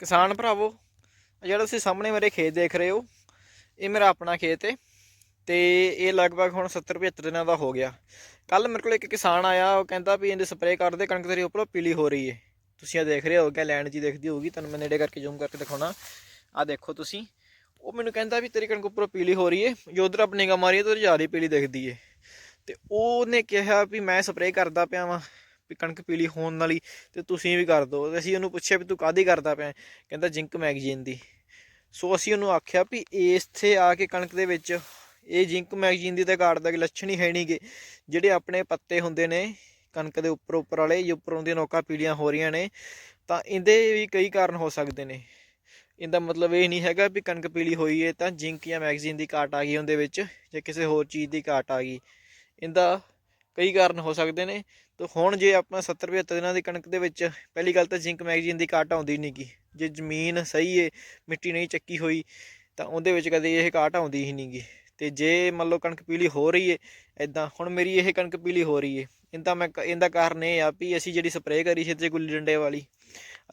ਕਿਸਾਨ ਭਰਾਵੋ ਜਿਹੜਾ ਤੁਸੀਂ ਸਾਹਮਣੇ ਮੇਰੇ ਖੇਤ ਦੇਖ ਰਹੇ ਹੋ, ਇਹ ਮੇਰਾ ਆਪਣਾ ਖੇਤ ਹੈ ਤੇ ਇਹ ਲਗਭਗ ਹੁਣ 70 75 ਦਿਨਾਂ ਦਾ ਹੋ ਗਿਆ। ਕੱਲ ਮੇਰੇ ਕੋਲ ਇੱਕ ਕਿਸਾਨ ਆਇਆ, ਉਹ ਕਹਿੰਦਾ ਵੀ ਇਹਦੇ ਸਪਰੇਅ ਕਰ ਦੇ, ਕਣਕ ਤੇਰੀ ਉੱਪਰੋਂ ਪੀਲੀ ਹੋ ਰਹੀ ਹੈ ਤੁਸੀਂ ਆ ਦੇਖ ਰਹੇ ਹੋਗੇ ਲੈਂਡ ਜੀ ਦੇਖਦੀ ਹੋਊਗੀ, ਤੁਹਾਨੂੰ ਮੈਂ ਨੇੜੇ ਕਰਕੇ ਜ਼ੂਮ ਕਰਕੇ ਦਿਖਾਉਣਾ। ਆ ਦੇਖੋ ਤੁਸੀਂ, ਉਹ ਮੈਨੂੰ ਕਹਿੰਦਾ ਵੀ ਤੇਰੀ ਕਣਕ ਉੱਪਰੋਂ ਪੀਲੀ ਹੋ ਰਹੀ ਹੈ ਜੋ ਉਧਰ ਆਪਣੀ ਨਿਗਾਹ ਮਾਰੀ ਤਾਂ ਜ਼ਿਆਦਾ ਪੀਲੀ ਦਿਖਦੀ ਹੈ ਤੇ ਉਹਨੇ ਕਿਹਾ ਵੀ ਮੈਂ ਸਪਰੇਅ ਕਰਦਾ ਪਿਆ ਵਾਂ। ਕਣਕ ਪੀਲੀ ਹੋਣ ਵਾਲੀ ਤੇ ਤੁਸੀਂ ਵੀ ਕਰ ਦਿਓ ਤੇ ਅਸੀਂ ਉਹਨੂੰ ਪੁੱਛਿਆ ਵੀ ਤੂੰ ਕਾਦੀ ਕਰਦਾ ਪਿਆ? ਕਹਿੰਦਾ ਜਿੰਕ ਮੈਗਜ਼ੀਨ ਦੀ। ਸੋ ਅਸੀਂ ਉਹਨੂੰ ਆਖਿਆ ਵੀ ਇੱਥੇ ਆ ਕੇ ਕਣਕ ਦੇ ਵਿੱਚ ਇਹ ਜਿੰਕ ਮੈਗਜ਼ੀਨ ਦੀ ਤਾਂ ਘਾਟ ਦਾ ਲੱਛਣ ਹੀ ਹੈ ਨਹੀਂਗੇ ਜਿਹੜੇ ਆਪਣੇ ਪੱਤੇ ਹੁੰਦੇ ਨੇ ਕਣਕ ਦੇ ਉੱਪਰ ਉੱਪਰ ਵਾਲੇ, ਜੇ ਉੱਪਰੋਂ ਦੀਆਂ ਨੋਕਾਂ ਪੀਲੀਆਂ ਹੋ ਰਹੀਆਂ ਨੇ, ਤਾਂ ਇਹਦੇ ਵੀ ਕਈ ਕਾਰਨ ਹੋ ਸਕਦੇ ਨੇ। ਇਹਦਾ ਮਤਲਬ ਇਹ ਨਹੀਂ ਹੈਗਾ ਵੀ ਕਣਕ ਪੀਲੀ ਹੋਈ ਹੈ ਤਾਂ ਜਿੰਕ ਜਾਂ ਮੈਗਜ਼ੀਨ ਦੀ ਘਾਟ ਆ ਗਈ ਉਹਦੇ ਵਿੱਚ, ਜਾਂ ਕਿਸੇ ਹੋਰ ਚੀਜ਼ ਦੀ ਘਾਟ ਆ ਗਈ। ਇਹਦਾ ਕਈ ਕਾਰਨ ਹੋ ਸਕਦੇ ਨੇ। ਤਾਂ ਹੁਣ ਜੇ ਆਪਾਂ 70 75 ਦਿਨਾਂ ਦੀ ਕਣਕ ਦੇ ਵਿੱਚ, ਪਹਿਲੀ ਗੱਲ ਤਾਂ ਜਿੰਕ ਮੈਗਜ਼ੀਨ ਦੀ ਘਾਟ ਆਉਂਦੀ ਨਹੀਂਗੀ ਜੇ ਜ਼ਮੀਨ ਸਹੀ ਹੈ ਮਿੱਟੀ ਨਹੀਂ ਚੱਕੀ ਹੋਈ, ਤਾਂ ਉਹਦੇ ਵਿੱਚ ਕਦੇ ਇਹ ਘਾਟ ਆਉਂਦੀ ਹੀ ਨਹੀਂਗੀ ਤੇ ਜੇ ਮੰਨ ਲਓ ਕਣਕ ਪੀਲੀ ਹੋ ਰਹੀ ਹੈ ਐਦਾਂ ਹੁਣ ਮੇਰੀ ਇਹ ਕਣਕ ਪੀਲੀ ਹੋ ਰਹੀ ਹੈ ਇਹਦਾ ਮੈਂ ਇਹਦਾ ਕਾਰਨ ਇਹ ਆ ਵੀ ਅਸੀਂ ਜਿਹੜੀ ਸਪਰੇਅ ਕਰੀ ਸੀ ਤੇ ਗੁੱਲੀ ਡੰਡੇ ਵਾਲੀ,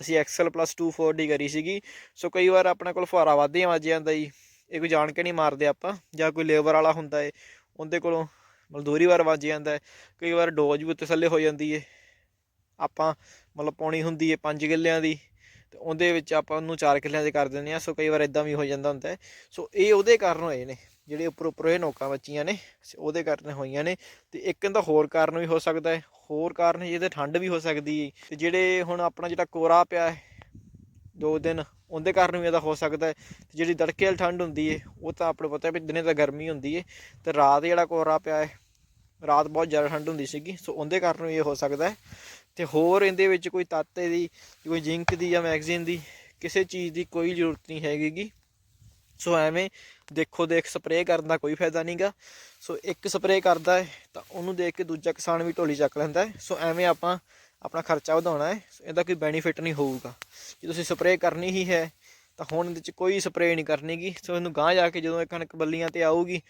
ਅਸੀਂ ਐਕਸਲ ਪਲੱਸ 24D ਕਰੀ ਸੀਗੀ। ਸੋ ਕਈ ਵਾਰ ਆਪਣੇ ਕੋਲ ਫੁਹਾਰਾ ਵਾਧੇ ਵੱਜ ਜਾਂਦਾ ਜੀ, ਇਹ ਕੋਈ ਜਾਣ ਕੇ ਨਹੀਂ ਮਾਰਦੇ ਆਪਾਂ, ਜਾਂ ਕੋਈ ਲੇਬਰ ਵਾਲਾ ਹੁੰਦਾ ਏ, ਉਹਦੇ ਕੋਲੋਂ ਮਤਲਬ ਦੋਹਰੀ ਵਾਰ ਵੱਜ ਜਾਂਦਾ ਕਈ ਵਾਰ ਡੋਜ਼ ਵੀ ਉੱਤੇ ਥੱਲੇ ਹੋ ਜਾਂਦੀ ਏ। ਆਪਾਂ ਮਤਲਬ ਪਾਉਣੀ ਹੁੰਦੀ ਏ 5 ਕਿੱਲਿਆਂ ਦੀ ਤੇ ਉਹਦੇ ਵਿੱਚ ਆਪਾਂ ਉਹਨੂੰ 4 ਕਿੱਲਿਆਂ ਦੇ ਕਰ ਦਿੰਦੇ ਆ ਸੋ ਕਈ ਵਾਰ ਇਦਾਂ ਵੀ ਹੋ ਜਾਂਦਾ ਹੁੰਦਾ ਸੋ ਇਹ ਉਹਦੇ ਕਾਰਨ ਹੋਏ ਨੇ, ਜਿਹੜੇ ਉੱਪਰ ਉੱਪਰ ਇਹ ਨੋਕਾਂ ਬੱਚੀਆਂ ਨੇ, ਉਹਦੇ ਕਾਰਨ ਹੋਈਆਂ ਨੇ ਤੇ ਇੱਕ ਕਹਿੰਦਾ ਹੋਰ ਕਾਰਨ ਵੀ ਹੋ ਸਕਦਾ ਹੈ। ਹੋਰ ਕਾਰਨ ਜਿਹਦੇ ਠੰਡ ਵੀ ਹੋ ਸਕਦੀ ਹੈ ਤੇ ਜਿਹੜੇ ਹੁਣ ਆਪਣਾ ਜਿਹੜਾ ਕੋਰਾ ਪਿਆ ਹੈ, ਦੋ ਦਿਨ ਉਹਦੇ ਕਾਰਨ ਵੀ ਇਹਦਾ ਹੋ ਸਕਦਾ ਹੈ। ਤੇ ਜਿਹੜੀ ਤੜਕੇ ਵਾਲੀ ਠੰਡ ਹੁੰਦੀ ਹੈ ਉਹ ਤਾਂ ਆਪਣੇ ਪਤਾ ਵੀ ਦਿਨੇ ਤਾਂ ਗਰਮੀ ਹੁੰਦੀ ਹੈ ਤੇ ਰਾਤ ਜਿਹੜਾ ਕੋਰਾ ਪਿਆ ਹੈ ਰਾਤ ਬਹੁਤ ਜ਼ਿਆਦਾ ਠੰਡ ਹੁੰਦੀ ਸੀਗੀ, ਸੋ ਉਹਦੇ ਕਾਰਨ ਵੀ ਇਹ ਹੋ ਸਕਦਾ ਹੈ। ਤੇ ਹੋਰ ਇਹਦੇ ਵਿੱਚ ਕੋਈ ਤਾਤੇ ਦੀ, ਕੋਈ ਜ਼ਿੰਕ ਦੀ ਜਾਂ ਮੈਗਜ਼ੀਨ ਦੀ ਕਿਸੇ ਚੀਜ਼ ਦੀ ਕੋਈ ਜ਼ਰੂਰਤ ਨਹੀਂ ਹੈਗੀਗੀ। ਸੋ ਐਵੇਂ ਦੇਖੋ ਦੇਖ, ਸਪਰੇਅ ਕਰਨ ਦਾ ਕੋਈ ਫਾਇਦਾ ਨਹੀਂਗਾ। ਸੋ ਇੱਕ ਸਪਰੇਅ ਕਰਦਾ ਹੈ, ਤਾਂ ਉਹਨੂੰ ਦੇਖ ਕੇ ਦੂਜਾ ਕਿਸਾਨ ਵੀ ਢੋਲੀ ਚੱਕ ਲੈਂਦਾ ਹੈ। ਸੋ ਐਵੇਂ ਆਪਾਂ ਆਪਣਾ ਖਰਚਾ ਵਧਾਉਣਾ ਹੈ, ਸੋ ਇਹਦਾ ਕੋਈ ਬੈਨੀਫਿਟ ਨਹੀਂ ਹੋਊਗਾ। ਜੇ ਤੁਸੀਂ ਸਪਰੇਅ ਕਰਨੀ ਹੀ ਹੈ, ਤਾਂ ਹੁਣ ਇਹਦੇ 'ਚ ਕੋਈ ਸਪਰੇਅ ਨਹੀਂ ਕਰਨੀਗੀ। ਸੋ ਇਹਨੂੰ ਗਾਂਹ ਜਾ ਕੇ ਜਦੋਂ ਇਹ ਕਣਕ ਬੱਲੀਆਂ ਤੇ ਆਊਗੀ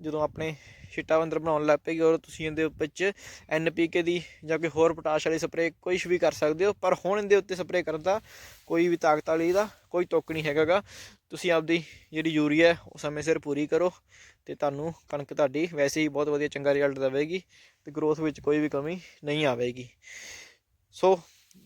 ਜਦੋਂ ਆਪਣੇ ਛਿੱਟਾ ਬੰਦਰ ਬਣਾਉਣ ਲੱਗ ਪਏਗੀ ਔਰ ਤੁਸੀਂ ਇਹਦੇ ਵਿੱਚ ਐਨਪੀਕੇ ਦੀ ਜਾਂ ਕੋਈ ਹੋਰ ਪੋਟਾਸ਼ ਵਾਲੀ ਸਪਰੇਅ ਕੁਝ ਵੀ ਕਰ ਸਕਦੇ ਹੋ, ਪਰ ਹੁਣ ਇਹਦੇ ਉੱਤੇ ਸਪਰੇਅ ਕਰਨ ਦਾ ਕੋਈ ਵੀ ਤਾਕਤ ਵਾਲੀ ਦਾ ਕੋਈ ਤੁੱਕ ਨਹੀਂ ਹੈਗਾਗਾ ਤੁਸੀਂ ਆਪਦੀ ਜਿਹੜੀ ਯੂਰੀਆ ਉਹ ਸਮੇਂ ਸਿਰ ਪੂਰੀ ਕਰੋ ਤੇ ਤੁਹਾਨੂੰ ਕਣਕ ਤੁਹਾਡੀ ਵੈਸੇ ਹੀ ਬਹੁਤ ਵਧੀਆ ਚੰਗਾ ਰਿਜ਼ਲਟ ਦੇਵੇਗੀ ਤੇ ਗਰੋਥ ਵਿੱਚ ਕੋਈ ਵੀ ਕਮੀ ਨਹੀਂ ਆਵੇਗੀ। ਸੋ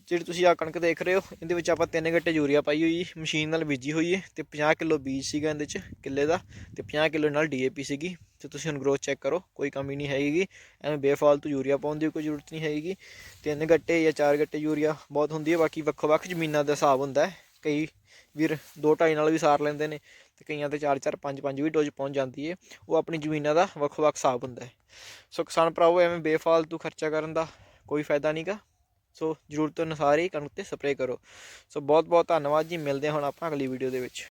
ਜਿਹੜੀ ਤੁਸੀਂ ਆ ਕਣਕ ਦੇਖ ਰਹੇ ਹੋ, ਇਹਦੇ ਵਿੱਚ ਆਪਾਂ ਤਿੰਨ ਗੱਟੇ ਯੂਰੀਆ ਪਾਈ ਹੋਈ ਮਸ਼ੀਨ ਨਾਲ ਬੀਜੀ ਹੋਈ ਹੈ ਤੇ 50 ਕਿਲੋ ਬੀਜ ਸੀਗਾ ਇਹਦੇ ਚ ਕਿੱਲੇ ਦਾ ਤੇ 50 ਕਿਲੋ ਨਾਲ ਡੀਏਪੀ ਸੀਗੀ ਤੇ ਤੁਸੀਂ ਹੁਣ ਗਰੋਥ ਚੈੱਕ ਕਰੋ, ਕੋਈ ਕਮੀ ਨਹੀਂ ਹੈਗੀ, ਐਵੇਂ ਬੇਫਾਲਤੂ ਯੂਰੀਆ ਪਾਉਣ ਦੀ ਕੋਈ ਜ਼ਰੂਰਤ ਨਹੀਂ ਹੈਗੀ, ਤਿੰਨ ਗੱਟੇ ਜਾਂ ਚਾਰ ਗੱਟੇ ਯੂਰੀਆ ਬਹੁਤ ਹੁੰਦੀ ਹੈ, ਬਾਕੀ ਵੱਖੋ ਵੱਖ ਜ਼ਮੀਨਾਂ ਦਾ ਹਿਸਾਬ ਹੁੰਦਾ ਹੈ, ਕਈ ਵੀਰ ਦੋ ਢਾਈ ਨਾਲ ਵੀ ਸਾਰ ਲੈਂਦੇ ਨੇ ਤੇ ਕਈਆਂ ਤੇ 4 4 5 5 ਵੀ ਡੋਜ਼ ਪਹੁੰਚ ਜਾਂਦੀ ਹੈ, ਉਹ ਆਪਣੀ ਜ਼ਮੀਨਾਂ ਦਾ ਵੱਖੋ ਵੱਖ ਹਿਸਾਬ ਹੁੰਦਾ ਹੈ। ਸੋ ਕਿਸਾਨ ਭਰਾਵੋ, ਐਵੇਂ ਬੇਫਾਲਤੂ ਖਰਚਾ ਕਰਨ ਦਾ ਕੋਈ ਫਾਇਦਾ ਨਹੀਂਗਾ ਸੋ ਜ਼ਰੂਰਤ ਅਨੁਸਾਰ ਹੀ ਕਣਕ ਤੇ ਸਪਰੇਅ ਕਰੋ। ਸੋ ਬਹੁਤ ਬਹੁਤ ਧੰਨਵਾਦ ਜੀ। ਮਿਲਦੇ ਹਾਂ ਹੁਣ ਆਪਾਂ ਅਗਲੀ ਵੀਡੀਓ ਦੇ ਵਿੱਚ।